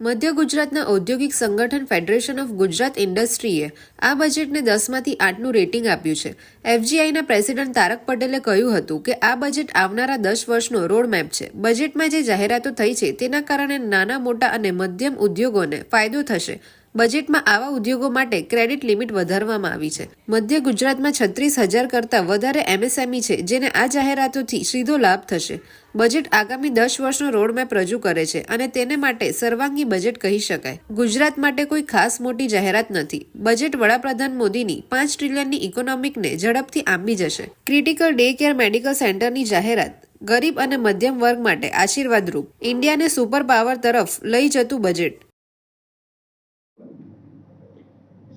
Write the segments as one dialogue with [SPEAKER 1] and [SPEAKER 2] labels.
[SPEAKER 1] મધ્ય ગુજરાતના ઔદ્યોગિક સંગઠન ફેડરેશન ઓફ ગુજરાત ઇન્ડસ્ટ્રીએ આ બજેટને દસમાંથી આઠનું રેટિંગ આપ્યું છે. એફજીઆઈના પ્રેસિડેન્ટ તારક પટેલે કહ્યું હતું કે આ બજેટ આવનારા દસ વર્ષનો રોડમેપ છે. બજેટમાં જે જાહેરાતો થઈ છે, તેના કારણે નાના, મોટા અને મધ્યમ ઉદ્યોગોને ફાયદો થશે. બજેટમાં આવા ઉદ્યોગો માટે ક્રેડિટ લિમિટ વધારવામાં આવી છે. મધ્ય ગુજરાતમાં છત્રીસ હજાર કરતાં વધારે એમએસએમઈ છે, જેને આ જાહેરાતોથી સીધો લાભ થશે. બજેટ આગામી દસ વર્ષનો રોડમેપ રજૂ કરે છે અને તેને માટે સર્વાંગી બજેટ કહી શકાય. ગુજરાત માટે કોઈ ખાસ મોટી જાહેરાત નથી. બજેટ વડાપ્રધાન મોદીની પાંચ ટ્રિલિયનની ઇકોનોમિકને ઝડપથી આંબી જશે. ક્રિટિકલ ડે કેર મેડિકલ સેન્ટરની જાહેરાત ગરીબ અને મધ્યમ વર્ગ માટે આશીર્વાદરૂપ. ઇન્ડિયાને સુપર પાવર તરફ લઈ જતું બજેટ.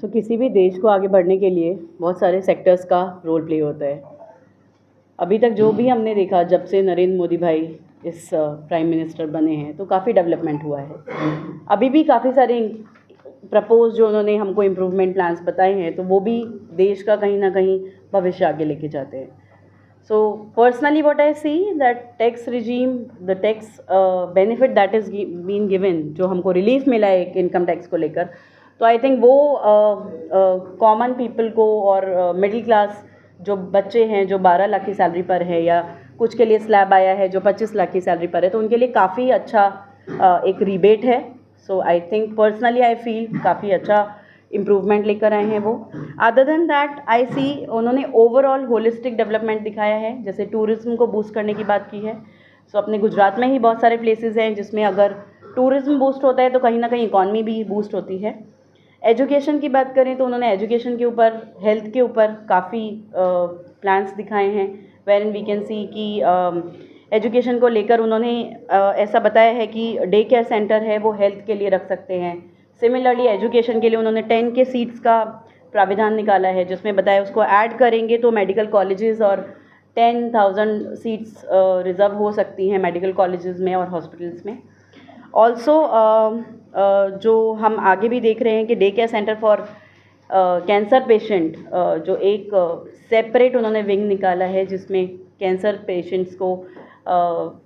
[SPEAKER 2] सो so, किसी भी देश को आगे बढ़ने के लिए बहुत सारे सेक्टर्स का रोल प्ले होता है। अभी तक जो भी हमने देखा जब से नरेंद्र मोदी भाई इस प्राइम मिनिस्टर बने हैं तो काफ़ी डेवलपमेंट हुआ है। अभी भी काफ़ी सारे प्रपोज जो उन्होंने हमको इम्प्रूवमेंट प्लान्स बताए हैं तो वो भी देश का कहीं ना कहीं भविष्य आगे लेके जाते हैं। What I see that tax regime, the tax uh, benefit that is gi- being given, जो हमको रिलीफ मिला है एक इनकम टैक्स को लेकर तो आई थिंक वो कॉमन पीपल को और मिडिल क्लास जो बच्चे हैं जो 12 लाख की सैलरी पर है या कुछ के लिए स्लैब आया है जो 25 लाख की सैलरी पर है तो उनके लिए काफ़ी अच्छा uh, एक रिबेट है। So I think personally I feel काफ़ी अच्छा इम्प्रूवमेंट लेकर आए हैं वो। Other than that I see उन्होंने ओवरऑल होलिस्टिक डेवलपमेंट दिखाया है जैसे टूरिज़्म को बूस्ट करने की बात की है। सो so, अपने गुजरात में ही बहुत सारे प्लेसेस हैं जिसमें अगर टूरिज़्म बूस्ट होता है तो कहीं ना कहीं इकॉनमी भी बूस्ट होती है। एजुकेशन की बात करें तो उन्होंने एजुकेशन के ऊपर हेल्थ के ऊपर काफ़ी प्लान्स दिखाए हैं where in we can see कि एजुकेशन को लेकर उन्होंने ऐसा बताया है कि डे केयर सेंटर है, वो हेल्थ के लिए रख सकते हैं। सिमिलरली एजुकेशन के लिए उन्होंने टेन के सीट्स का प्राविधान निकाला है, जिसमें बताया उसको ऐड करेंगे तो मेडिकल कॉलेजेस और टेन थाउज़ेंड सीट्स रिज़र्व हो सकती हैं मेडिकल कॉलेजेस में और हॉस्पिटल्स में। ऑल्सो जो हम आगे भी देख रहे हैं कि day care centre for cancer patient जो एक सेपरेट उन्होंने विंग निकाला है जिसमें कैंसर पेशेंट्स को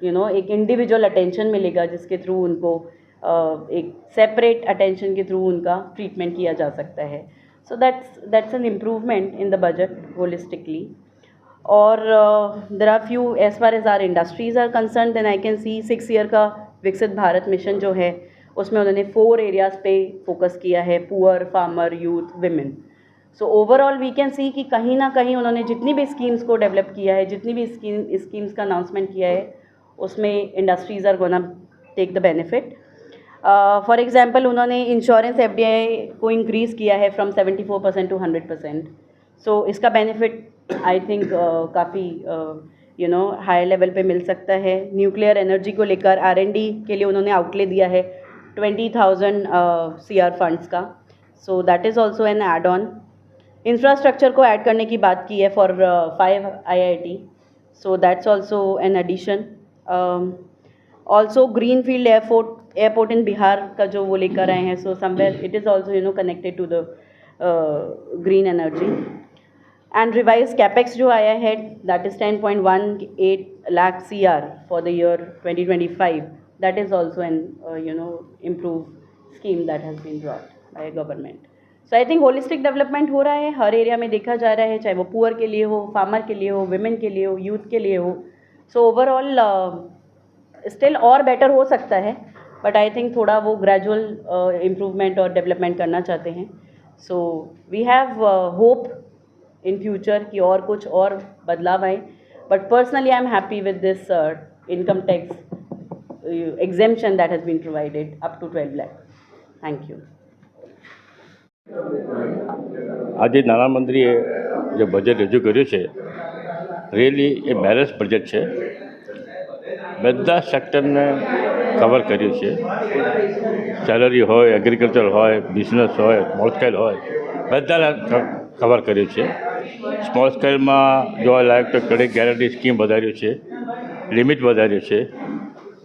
[SPEAKER 2] यू नो एक इंडिविजुअल अटेंशन मिलेगा जिसके थ्रू उनको एक सेपरेट अटेंशन के थ्रू उनका ट्रीटमेंट किया जा सकता है। So that's that's an improvement in the budget holistically और there are few as far as are industries are concern then I can see six year का विकसित भारत मिशन जो है उसमें उन्होंने फोर एरियाज़ पे फोकस किया है poor farmer youth women so overall we can see कि कहीं ना कहीं उन्होंने जितनी भी स्कीम्स को डेवलप किया है, जितनी भी स्कीम स्कीम्स का अनाउंसमेंट किया है, उसमें industries are gonna take the benefit for example उन्होंने इंश्योरेंस एफ़ को इंक्रीज़ किया है from 74 percent to 100 percent so इसका बेनिफिट आई थिंक काफ़ी यू नो हाई लेवल पे मिल सकता है. न्यूक्लियर एनर्जी को लेकर आर के लिए उन्होंने आउटले दिया है. Twenty thousand C R funds का। So that is also an add on infrastructure को ऐड करने की बात की है for five I I T so that's also an addition also green field airport airport in Bihar का जो वो लेकर आए हैं so somewhere it is also you know connected to the green energy and revise capex जो आया है that is ten point one eight lakh C R for the year twenty twenty five that is also an you know improve scheme that has been brought by government so I think holistic development हो रहा है, हर area में देखा जा रहा है, चाहे वो पुअर के लिए हो फार्मर के लिए हो वुमेन के लिए हो यूथ के लिए हो। सो ओवरऑल स्टिल और बेटर हो सकता है बट आई थिंक थोड़ा वो ग्रेजुअल इम्प्रूवमेंट और डेवलपमेंट करना चाहते हैं। So we have hope in future कि और कुछ और बदलाव आए but personally I am happy with this income tax exemption that has been provided up to 12 lakh. Thank you.
[SPEAKER 3] આજે નાણામંત્રીએ જે બજેટ રજૂ કર્યું છે રિયલી એ બેલેન્સ બજેટ છે. બધા સેક્ટરને કવર કર્યું છે. સેલરી હોય એગ્રીકલ્ચર હોય બિઝનેસ હોય સ્મોલ સ્કેલ હોય, બધાને કવર કર્યું છે. સ્મોલ સ્કેલમાં જોવા લાયક તો ક્રેડિટ ગેરંટી સ્કીમ વધાર્યું છે. લિમિટ વધાર્યું છે.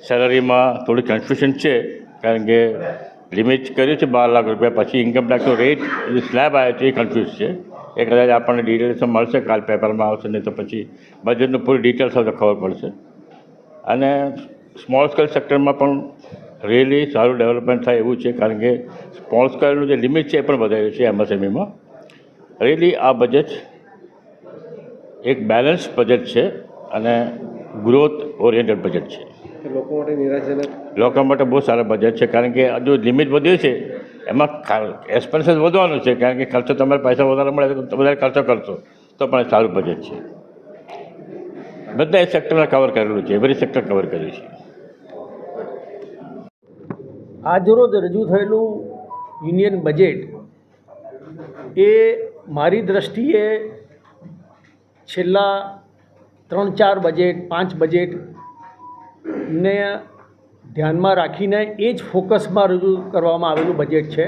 [SPEAKER 3] સેલરીમાં થોડી કન્ફ્યુઝન છે, કારણ કે લિમિટ કર્યું છે બાર લાખ રૂપિયા, પછી ઇન્કમ ટેક્સનો રેટ જે સ્લેબ આવ્યો છે એ કન્ફ્યુઝ છે. એ કદાચ આપણને ડિટેલ્સ મળશે, કાલ પેપરમાં આવશે, નહીં તો પછી બજેટનું પૂરી ડિટેલ્સ હોય ખબર પડશે. અને સ્મોલ સ્કેલ સેક્ટરમાં પણ રિયલી સારું ડેવલપમેન્ટ થાય એવું છે, કારણ કે સ્મોલ સ્કેલનું જે લિમિટ છે એ પણ વધાર્યું છે એમએસએમઈમાં રિયલી આ બજેટ એક બેલેન્સ બજેટ છે અને ગ્રોથ ઓરિએન્ટેડ બજેટ છે.
[SPEAKER 4] લોકો માટે નિરાશાજનક?
[SPEAKER 3] લોકો માટે બહુ સારા બજેટ છે કારણ કે આ જો લિમિટ વધ્યું છે એમાં એક્સપેન્સીસ વધવાનું છે કારણ કે ખર્ચો તમારે પૈસા વધારે મળે તો વધારે ખર્ચો કરશો તો પણ સારું બજેટ છે. બધા એ સેક્ટરને કવર કરેલું છે એવરી સેક્ટર કવર કર્યું છે.
[SPEAKER 5] આજરોજ રજૂ થયેલું યુનિયન બજેટ એ મારી દૃષ્ટિએ છેલ્લા ત્રણ ચાર બજેટ પાંચ બજેટ ને ધ્યાનમાં રાખીને એ જ ફોકસમાં રજૂ કરવામાં આવેલું બજેટ છે.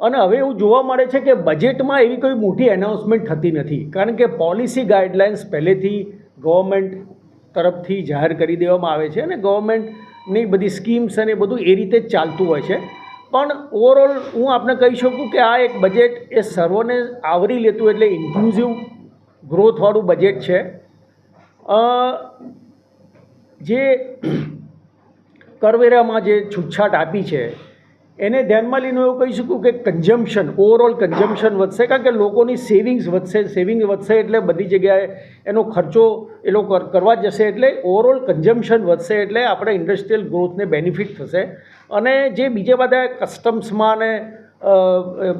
[SPEAKER 5] અને હવે એવું જોવા મળે છે કે બજેટમાં એવી કોઈ મોટી એનાઉન્સમેન્ટ થતી નથી. કારણ કે પોલિસી ગાઈડલાઇન્સ પહેલેથી ગવર્મેન્ટ તરફથી જાહેર કરી દેવામાં આવે છે અને ગવર્મેન્ટની બધી સ્કીમ્સ અને બધું એ રીતે જ ચાલતું હોય છે. પણ ઓવરઓલ હું આપને કહી શકું કે આ એક બજેટ એ સર્વોને આવરી લેતું એટલે ઇન્ક્લુઝિવ ગ્રોથવાળું બજેટ છે. જે કરવેરામાં જે છૂટછાટ આપી છે, એને ધ્યાનમાં લઈને એવું કહી શકું કે કન્ઝમ્પશન ઓવરઓલ કન્ઝમ્પશન વધશે, કારણ કે લોકોની સેવિંગ્સ વધશે સેવિંગ વધશે એટલે બધી જગ્યાએ એનો ખર્ચો એ લોકો કર- કરવા જશે એટલે ઓવરઓલ કન્ઝમ્પશન વધશે એટલે આપણે ઇન્ડસ્ટ્રીયલ ગ્રોથને બેનિફિટ થશે. અને જે બીજા બધા કસ્ટમ્સમાં અને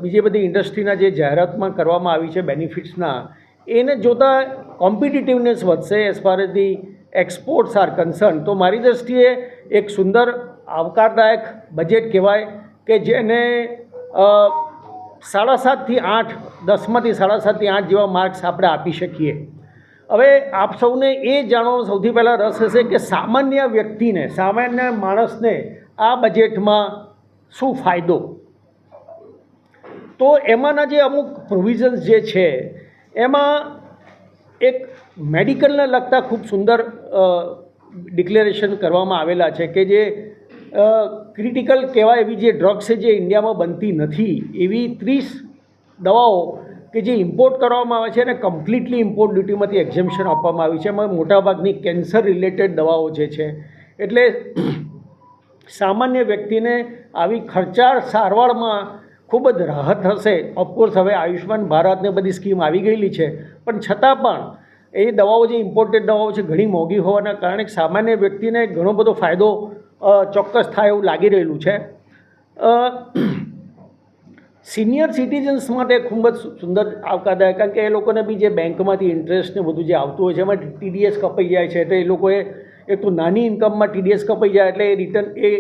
[SPEAKER 5] બીજી બધી ઇન્ડસ્ટ્રીના જે જાહેરાતમાં કરવામાં આવી છે બેનિફિટ્સના એને જોતાં કોમ્પિટિટિવનેસ વધશે as far as the exports are concern તો મારી દૃષ્ટિએ એક સુંદર, આવકારદાયક બજેટ કહેવાય કે જેને સાડા સાતથી આઠ, દસમાંથી સાડા સાતથી આઠ જેવા માર્ક્સ આપણે આપી શકીએ. હવે આપ સૌને એ જાણવાનો સૌથી પહેલાં રસ હશે કે સામાન્ય વ્યક્તિને, સામાન્ય માણસને આ બજેટમાં શું ફાયદો? તો એમાંના જે અમુક પ્રોવિઝન્સ જે છે, એમાં એક મેડિકલને લગતા ખૂબ સુંદર ડિક્લેરેશન કરવામાં આવેલા છે કે જે ક્રિટિકલ કહેવાય એવી જે ડ્રગ્સ છે જે ઇન્ડિયામાં બનતી નથી, એવી ત્રીસ દવાઓ કે જે ઇમ્પોર્ટ કરવામાં આવે છે અને કમ્પ્લીટલી ઇમ્પોર્ટ ડ્યુટીમાંથી એક્ઝેમ્પશન આપવામાં આવી છે. એમાં મોટાભાગની કેન્સર રિલેટેડ દવાઓ જે છે, એટલે સામાન્ય વ્યક્તિને આવી ખર્ચાળ સારવારમાં ખૂબ જ રાહત થશે ઓફકોર્સ હવે આયુષ્યમાન ભારતને બધી સ્કીમ આવી ગયેલી છે. પણ છતાં પણ એ દવાઓ જે ઇમ્પોર્ટેડ દવાઓ છે ઘણી મોંઘી હોવાના કારણે સામાન્ય વ્યક્તિને ઘણો બધો ફાયદો ચોક્કસ થાય એવું લાગી રહેલું છે. સિનિયર સિટીઝન્સ માટે ખૂબ જ સુંદર, આવકારદાયક, કારણ કે એ લોકોને બી જે બેંકમાંથી ઇન્ટરેસ્ટ ને બધું જે આવતું હોય છે, એમાં ટીડીએસ કપાઈ જાય છે, એટલે એ લોકોએ એક તો નાની ઇન્કમમાં ટીડીએસ કપાઈ જાય, એટલે એ રિટર્ન એ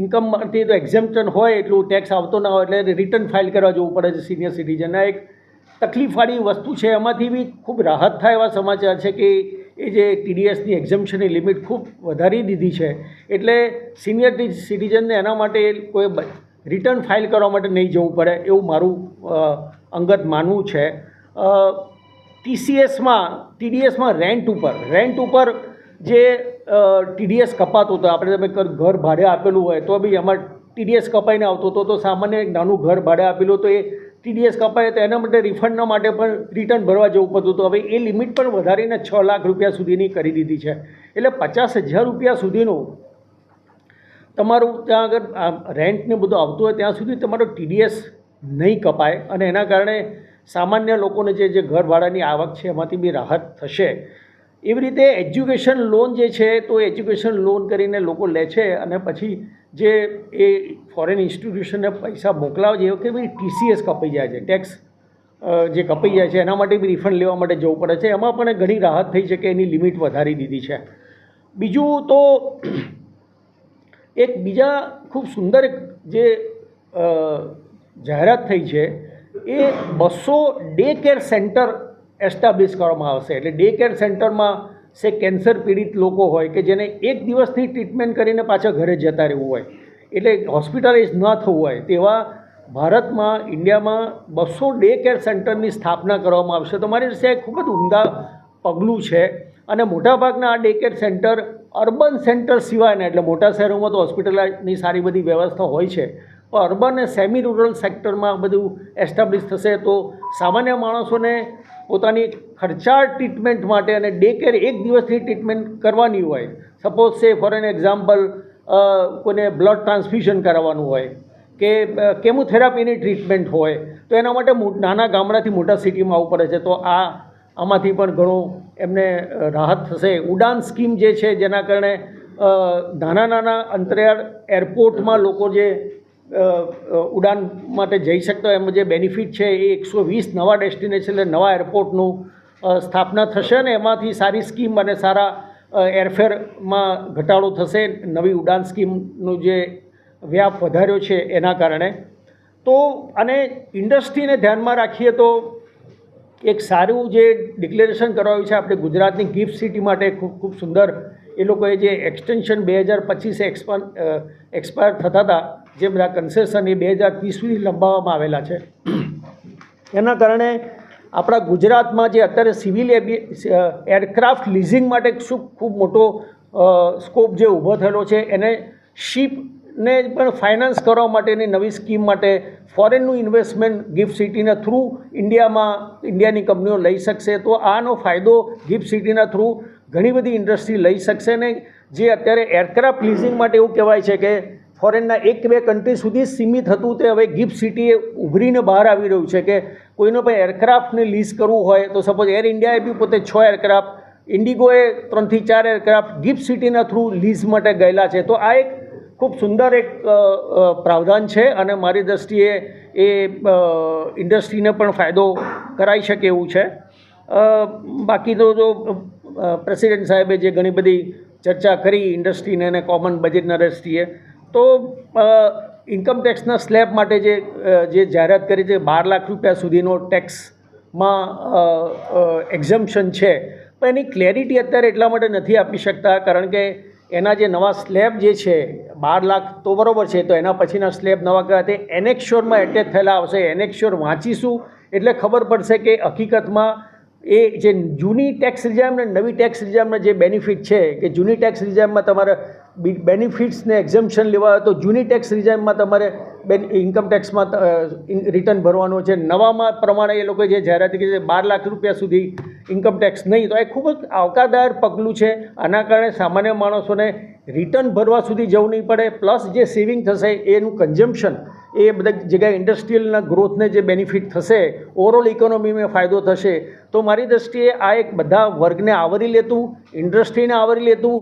[SPEAKER 5] ઇન્કમમાંથી તો એક્ઝેમ્પશન હોય એટલું ટેક્સ આવતો ના હોય, એટલે રિટર્ન ફાઇલ કરવા જવું પડે છે સિનિયર સિટીઝનના એક તકલીફવાળી વસ્તુ છે. એમાંથી બી ખૂબ રાહત થાય એવા સમાચાર છે કે એ જે ટીડીએસની એક્ઝમ્પશનની લિમિટ ખૂબ વધારી દીધી છે. એટલે સિનિયર સિટીઝનને એના માટે કોઈ રિટર્ન ફાઇલ કરવા માટે નહીં જવું પડે એવું મારું અંગત માનવું છે. ટીસીએસમાં ટીડીએસમાં રેન્ટ ઉપર રેન્ટ ઉપર જે ટીડીએસ કપાતું હતું, આપણે તમે ઘર ભાડે આપેલું હોય તો બી એમાં ટીડીએસ કપાઈને આવતો હતો. તો સામાન્ય એક નાનું ઘર ભાડે આપેલું તો એ ટીડીએસ કપાય તો એના માટે રિફંડના માટે પણ રિટર્ન ભરવા જવું પડતું હતું. હવે એ લિમિટ પણ વધારીને છ લાખ રૂપિયા સુધીની કરી દીધી છે. એટલે પચાસ હજાર રૂપિયા સુધીનું તમારું ત્યાં આગળ આ રેન્ટ બધું આવતું હોય ત્યાં સુધી તમારો ટીડીએસ નહીં કપાય અને એના કારણે સામાન્ય લોકોને જે જે ઘર ભાડાની આવક છે એમાંથી બી રાહત થશે. એવી રીતે એજ્યુકેશન લોન જે છે તો એજ્યુકેશન લોન કરીને લોકો લે છે અને પછી જે એ ફોરેન ઇન્સ્ટિટ્યુશનને પૈસા મોકલાવે છે કે ભાઈ ટીસીએસ કપાઈ જાય છે. ટેક્સ જે કપાઈ જાય છે, એના માટે બી રિફંડ લેવા માટે જવું પડે છે. એમાં પણ ઘણી રાહત થઈ છે કે એની લિમિટ વધારી દીધી છે. બીજું તો એક બીજા ખૂબ સુંદર જે જાહેરાત થઈ છે, એ બસો ડે કેર સેન્ટર એસ્ટાબ્લિશ કરવામાં આવશે. એટલે ડે કેર સેન્ટરમાં સે કેન્સર પીડિત લોકો હોય કે જેને એક દિવસની ટ્રીટમેન્ટ કરીને પાછા ઘરે જતા રહેવું હોય, એટલે હોસ્પિટલાઇઝ ન થવું હોય તેવા ભારતમાં, ઇન્ડિયામાં બસો ડે કેર સેન્ટરની સ્થાપના કરવામાં આવશે. તો મારી રીતે ખૂબ જ ઉમદા પગલું છે અને મોટાભાગના આ day care centre urban centre સિવાયના, એટલે મોટા શહેરોમાં તો હોસ્પિટલની સારી બધી વ્યવસ્થા હોય છે. પણ અર્બન અને સેમી રૂરલ સેક્ટરમાં બધું એસ્ટાબ્લિશ થશે તો સામાન્ય માણસોને પોતાની ખર્ચાળ ટ્રીટમેન્ટ માટે અને ડે કેર એક દિવસની ટ્રીટમેન્ટ કરવાની હોય. Suppose say for an example કોઈને બ્લડ ટ્રાન્સફ્યુઝન કરાવવાનું હોય કે કેમોથેરાપીની ટ્રીટમેન્ટ હોય, તો એના માટે નાના ગામડાથી મોટા સિટીમાં આવવું પડે છે. તો આ, આમાંથી પણ ઘણું એમને રાહત થશે. ઉડાન સ્કીમ જે છે, જેના કારણે નાના નાના અંતરિયાળ એરપોર્ટમાં લોકો જે ઉડાન માટે જઈ શકતા એમાં જે બેનિફિટ છે એ એકસો વીસ નવા ડેસ્ટિનેશન એટલે નવા એરપોર્ટનું સ્થાપના થશે ને એમાંથી સારી સ્કીમ અને સારા એરફેરમાં ઘટાડો થશે, નવી ઉડાન સ્કીમનું જે વ્યાપ વધાર્યો છે એના કારણે. તો અને ઇન્ડસ્ટ્રીને ધ્યાનમાં રાખીએ તો એક સારું જે ડિક્લેરેશન કરાવ્યું છે આપણે ગુજરાતની ગિફ્ટ સિટી માટે ખૂબ ખૂબ સુંદર. એ લોકોએ જે એક્સટેન્શન બે હજાર પચીસે એક્સપાન એક્સપાયર થતા હતા, જે બધા કન્સેશન એ બે હજાર ત્રીસ સુધી લંબાવવામાં આવેલા છે. એના કારણે આપણા ગુજરાતમાં જે અત્યારે સિવિલ એરક્રાફ્ટ લીઝિંગ માટે શું ખૂબ મોટો સ્કોપ જે ઊભો થયેલો છે, એને શિપને પણ ફાઇનાન્સ કરવા માટેની નવી સ્કીમ માટે ફોરેનનું ઇન્વેસ્ટમેન્ટ ગિફ્ટ સિટીના થ્રુ ઇન્ડિયામાં, ઇન્ડિયાની કંપનીઓ લઈ શકશે. તો આનો ફાયદો ગિફ્ટ સિટીના થ્રુ ઘણી બધી ઇન્ડસ્ટ્રી લઈ શકશે ને જે અત્યારે એરક્રાફ્ટ લીઝિંગ માટે એવું કહેવાય છે કે ફોરેનના એક બે કન્ટ્રી સુધી સીમિત હતું તે હવે ગિફ્ટ સિટીએ ઉભરીને બહાર આવી રહ્યું છે કે કોઈનો પણ એરક્રાફ્ટને લીઝ કરવું હોય, તો સપોઝ એર ઇન્ડિયાએ બી પોતે છ એરક્રાફ્ટ, ઇન્ડિગોએ ત્રણથી ચાર એરક્રાફ્ટ ગિફ્ટ સિટીના થ્રુ લીઝ માટે ગયેલા છે. તો આ એક ખૂબ સુંદર એક પ્રાવધાન છે અને મારી દૃષ્ટિએ એ ઇન્ડસ્ટ્રીને પણ ફાયદો કરાઈ શકે એવું છે. બાકી તો જો પ્રેસિડેન્ટ સાહેબે જે ઘણી બધી ચર્ચા કરી ઇન્ડસ્ટ્રીને અને કોમન બજેટના દ્રષ્ટિએ, તો ઇન્કમ ટેક્સના સ્લેબ માટે જે જે જાહેરાત કરી છે, બાર લાખ રૂપિયા સુધીનો ટેક્સમાં એક્ઝમ્પશન છે, પણ એની ક્લેરિટી અત્યારે એટલા માટે નથી આપી શકતા, કારણ કે એના જે નવા સ્લેબ જે છે, બાર લાખ તો બરાબર છે, તો એના પછીના સ્લેબ નવા કયા તે એનેક્શ્યોરમાં એટેચ થયેલા આવશે. એનેક્શ્યોર વાંચીશું, એટલે ખબર પડશે કે હકીકતમાં એ જે જૂની ટેક્સ રિઝાઇમ ને નવી ટેક્સ રિઝાઇમના જે બેનિફિટ છે, કે જૂની ટેક્સ રિઝાઇમમાં તમારે બેનિફિટ્સને એક્ઝમ્પશન લેવા હોય તો જૂની ટેક્સ રિઝાઇમમાં તમારે બેન ઇન્કમ ટેક્સમાં રિટર્ન ભરવાનું છે. નવામાં પ્રમાણે એ લોકોએ જે જાહેરાત કરી છે, બાર લાખ રૂપિયા સુધી ઇન્કમ ટેક્સ નહીં. તો એ ખૂબ જ આવકારદાર પગલું છે. આના કારણે સામાન્ય માણસોને રિટર્ન ભરવા સુધી જવું નહીં પડે. પ્લસ જે સેવિંગ થશે, એનું કન્ઝમ્પશન એ બધા જગ્યાએ ઇન્ડસ્ટ્રીયલના ગ્રોથને જે બેનિફિટ થશે ઓવરઓલ ઇકોનોમીમાં ફાયદો થશે. તો મારી દૃષ્ટિએ આ એક બધા વર્ગને આવરી લેતું ઇન્ડસ્ટ્રીને આવરી લેતું